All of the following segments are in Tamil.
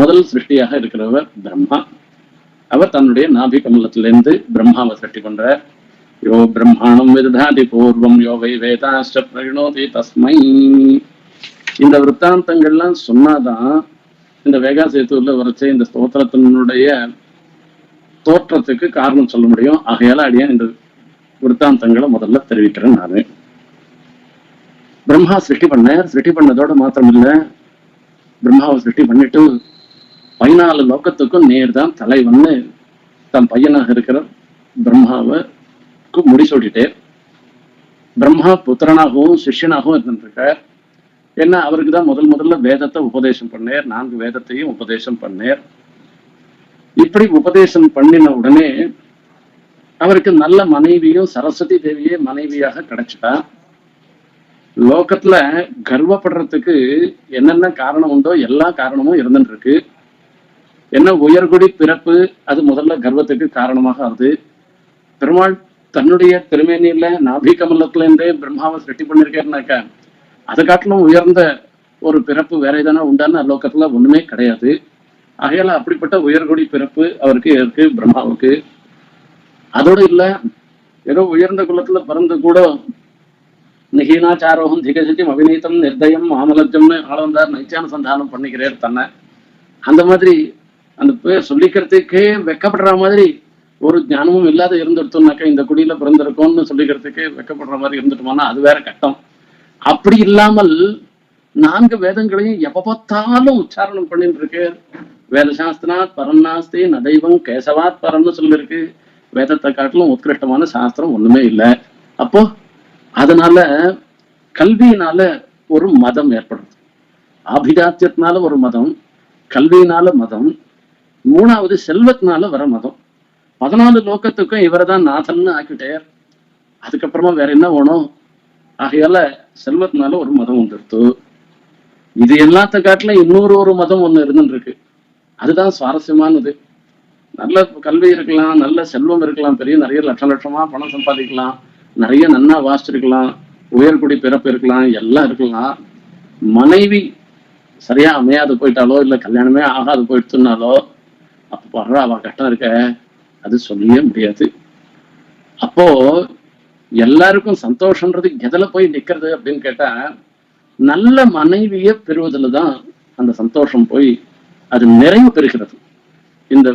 முதல் சிருஷ்டியாக இருக்கிறவர் பிரம்மா. அவர் தன்னுடைய நாபி கமலத்திலிருந்து பிரம்மாவை சிருஷ்டி பண்றார். யோ பிரம்மாணம் விததாதி பூர்வம் யோ வை வேதாஷ்ட பிரகிணோதி தஸ்மை. இந்த விற்த்தாந்தங்கள்லாம் சொன்னாதான் இந்த வேகா சேத்துவில் வரைச்ச இந்த ஸ்தோத்திரத்தினுடைய தோற்றத்துக்கு காரணம் சொல்ல முடியும். ஆகையால அடியேன் இந்த விற்த்தாந்தங்களை முதல்ல தெரிவிக்கிறேன் நான். பிரம்மா சிருஷ்டி பண்ணார். சிருஷ்டி பண்ணதோட மாத்திரம் இல்லை பிரம்மாவை சிருஷ்டி பண்ணிட்டு பதினாலு லோகத்துக்கும் நேர் தான் தலைவன்னு தன் பையனாக இருக்கிற பிரம்மாவுக்கு முடிசூட்டிட்டு பிரம்மா புத்திரனாகவும் சிஷ்யனாகவும் இருந்திருக்கார். என்ன அவருக்கு தான் முதல் முதல்ல வேதத்தை உபதேசம் பண்ணேர் நான்கு வேதத்தையும் உபதேசம் பண்ணேர். இப்படி உபதேசம் பண்ணின உடனே அவருக்கு நல்ல மனைவியும் சரஸ்வதி தேவியே மனைவியாக கிடைச்சிட்டா. லோகத்துல கர்வப்படுறதுக்கு என்னென்ன காரணம் உண்டோ எல்லா காரணமும் இருந்துட்டு இருக்கு என்ன உயர்குடி பிறப்பு அது முதல்ல கர்வத்துக்கு காரணமாக ஆகுது. பெருமாள் தன்னுடைய திருமேனியில நாபி கமலத்துல இருந்தே பிரம்மாவை சிருஷ்டி பண்ணிருக்கேன்னாக்கா அதை காட்டிலும் உயர்ந்த ஒரு பிறப்பு வேற எதனா உண்டான லோக்கத்துல ஒண்ணுமே கிடையாது. ஆகையால அப்படிப்பட்ட உயர்குடி பிறப்பு அவருக்கு இருக்கு பிரம்மாவுக்கு. அதோடு இல்ல ஏதோ உயர்ந்த குலத்துல பிறந்து கூட நிகீனாச்சாரோகம் திகசித்தியம் அவிநீதம் நிர்தயம் மாமலஜம்னு ஆளவந்தார் நைச்சானுசந்தானம் பண்ணிக்கிறார் தன்னை. அந்த மாதிரி அந்த பேர் சொல்லிக்கிறதுக்கே வெக்கப்படுற மாதிரி ஒரு ஞானமும் இல்லாத இருந்துட்டோம்னாக்கா இந்த குடியில பிறந்திருக்கோம்னு சொல்லிக்கிறதுக்கே வெக்கப்படுற மாதிரி இருந்துட்டோம்னா அது வேற கட்டம். அப்படி இல்லாமல் நான்கு வேதங்களையும் எப்ப பார்த்தாலும் உச்சாரணம் பண்ணிட்டு இருக்கு வேதசாஸ்திராத் பரம் நாஸ்தி நதைவம் கேசவாத் பரம்னு சொல்லிருக்கு. வேதத்தை காட்டிலும் உத்கிருஷ்டமான சாஸ்திரம் ஒண்ணுமே இல்லை. அப்போ அதனால கல்வியினால ஒரு மதம் ஏற்படுது. ஆபிஜாத்தியத்தினால ஒரு மதம் கல்வியினால மதம் மூணாவது செல்வத்தினால வர மதம். பதினாலு லோகத்துக்கும் இவரை தான் நாதன்னு ஆக்கிட்டார் அதுக்கப்புறமா வேற என்ன வேணும்? ஆகையால செல்வத்தினால ஒரு மதம் வந்துடுத்து இது எல்லாத்த காட்டுல இன்னொரு ஒரு மதம் ஒண்ணு இருந்துருக்கு அதுதான் சுவாரஸ்யமானது. நல்ல கல்வி இருக்கலாம் நல்ல செல்வம் இருக்கலாம் பெரிய நிறைய லட்ச லட்சமா பணம் சம்பாதிக்கலாம் நிறைய நன்னா வாசிச்சிருக்கலாம் உயர்குடி பிறப்பு இருக்கலாம் எல்லாம் இருக்கலாம். மனைவி சரியா அமையாது போயிட்டாலோ இல்ல கல்யாணமே ஆகாது போயிடுச்சுனாலோ அப்ப படுற அவன் கஷ்டம் இருக்க? அது சொல்லவே முடியாது. அப்போ எல்லாருக்கும் சந்தோஷம்ன்றது எதுல போய் நிக்கிறது அப்படின்னு கேட்டா நல்ல மனைவியை பெறுவதில் தான் அந்த சந்தோஷம் போய் அது நிறைவு பெறுகிறது. இந்த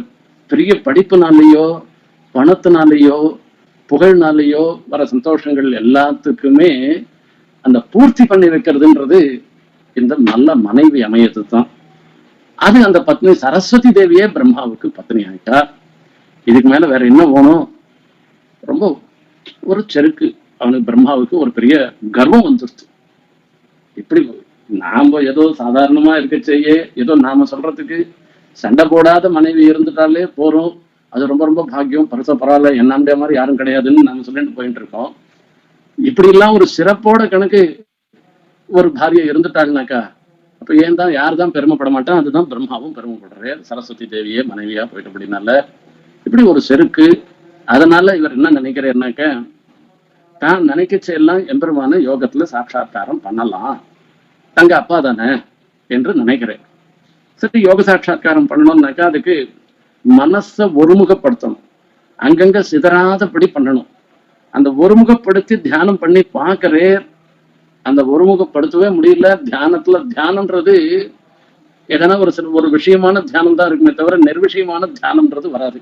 பெரிய படிப்புனாலேயோ பணத்தினாலேயோ புகழ்னாலேயோ வர சந்தோஷங்கள் எல்லாத்துக்குமே அந்த பூர்த்தி பண்ணி வைக்கிறதுன்றது இந்த நல்ல மனைவி அமையது தான். அது அந்த பத்னி சரஸ்வதி தேவியே பிரம்மாவுக்கு பத்னி ஆயிட்டா. இதுக்கு மேல வேற என்ன போனோம் ரொம்ப ஒரு செருக்கு. அவனுக்கு பிரம்மாவுக்கு ஒரு பெரிய கர்வம் வந்துருச்சு. இப்படி நாம ஏதோ சாதாரணமா இருக்க செய்ய ஏதோ நாம சொல்றதுக்கு சண்டை போடாத மனைவி இருந்துட்டாலே போறோம். அது ரொம்ப ரொம்ப பாக்கியம். பரிச பரவாயில்ல என்னண்டே மாதிரி யாரும் கிடையாதுன்னு நாம சொல்லிட்டு போயிட்டு இருக்கோம். இப்படி எல்லாம் ஒரு சிறப்போட கணக்கு ஒரு பாரியை இருந்துட்டாங்கனாக்கா அப்ப ஏன் தான் யார் தான் பெருமைப்பட மாட்டான்? அதுதான் பிரம்மாவும் பெருமைப்படுறாரு சரஸ்வதி தேவியே மனைவியா போயிட்டு அப்படின்னால இப்படி ஒரு செருக்கு. அதனால இவர் என்ன நினைக்கிறாருனாக்க தான் நினைக்கச்ச எல்லாம் எம்பெருமான யோகத்துல சாட்சா்காரம் பண்ணலாம். தங்க அப்பா தானே என்று நினைக்கிறேன். சரி யோக சாட்சா்காரம் பண்ணணும்னாக்கா அதுக்கு மனசை ஒருமுகப்படுத்தணும். அங்கங்க சிதறாதபடி பண்ணணும். அந்த ஒருமுகப்படுத்தி தியானம் பண்ணி பார்க்கிறேன். அந்த ஒருமுகப்படுத்தவே முடியல. தியானத்துல தியானம்ன்றது எதனா ஒரு சில ஒரு விஷயமான தியானம் தான் இருக்குமே தவிர நிர்விஷயமான தியானம்ன்றது வராது.